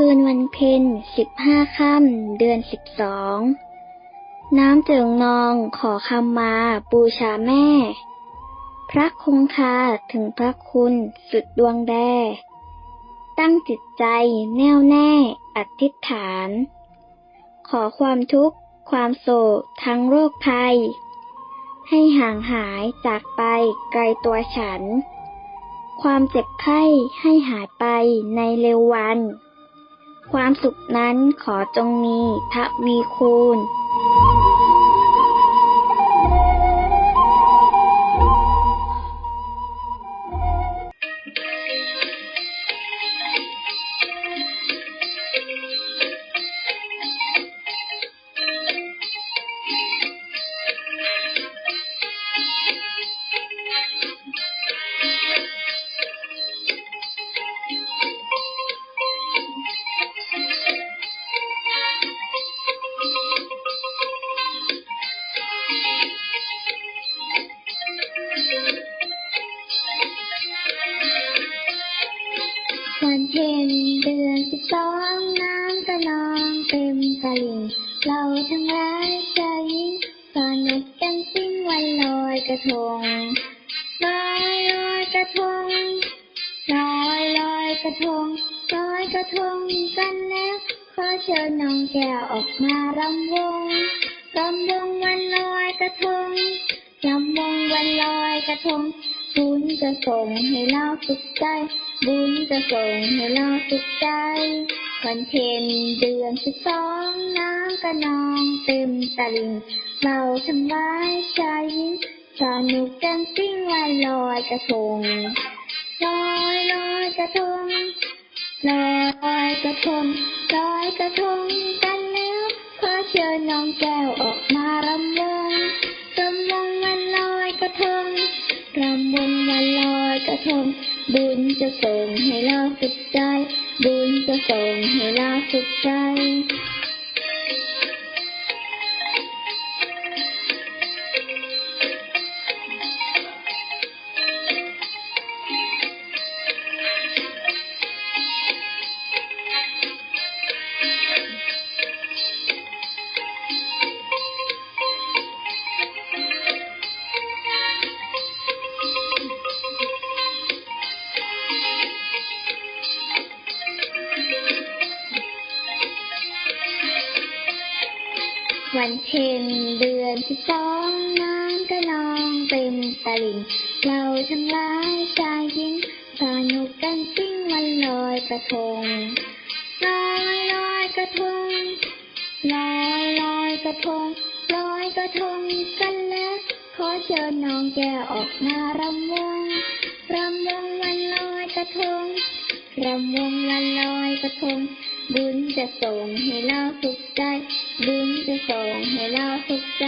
คืนวันเพ็ญสิบห้าค่ำเดือนสิบสอง น้ำเจิงนองขอคำมาบูชาแม่ พระคงคาถึงพระคุณสุดดวงแด ตั้งจิตใจแน่วแน่อธิษฐาน ขอความทุกข์ ความโศกทั้งโรคภัย ให้ห่างหายจากไปไกลตัวฉัน ความเจ็บไข้ให้หายไปในเร็ววัน ความสุขนั้นขอจงมีทวีคูณ เดือนสิบสองน้ำกระนองเต็มตลิ่งเราทั้งหลายชายหญิงสนุกกันสิ้นวันลอยกระทงลอยลอยกระทงลอยลอยกระทงลอยกระทงกันแล้วขอเชิญน้องแก้วออกมารำวงรำวงวันลอยกระทงรำวงวันลอยกระทง บุญจะส่งให้เราสุขใจ บุญจะส่งให้เราสุขใจวันเพ็ญเดือนสิบสองน้ำกระนองเต็มตลิ่งเราทั้งหลายชายหญิงสนุกกันสิ้นวันลอยกระทงลอยลอยกระทงลอยกระทงลอยกระทงกันแล้วขอเชิญน้องแก้วออกมารำวง ชม บุญจะส่งให้เราสุขใจ บุญจะส่งให้เราสุขใจ วันเพ็ญเดือนสิบสองน้ำกระนองเต็มตลิ่ง เราทั้งหลายชายหญิงสนุกกันสิ้นวันลอยกระทงลอยลอยกระทงลอยลอยกระทงลอยกระทงกันแล้วขอเชิญน้องแกออกมารำวงรำวงวันลอยกระทง รำวงละลอยกระทง บุญจะส่งให้เราสุขใจ บุญจะส่งให้เราสุขใจ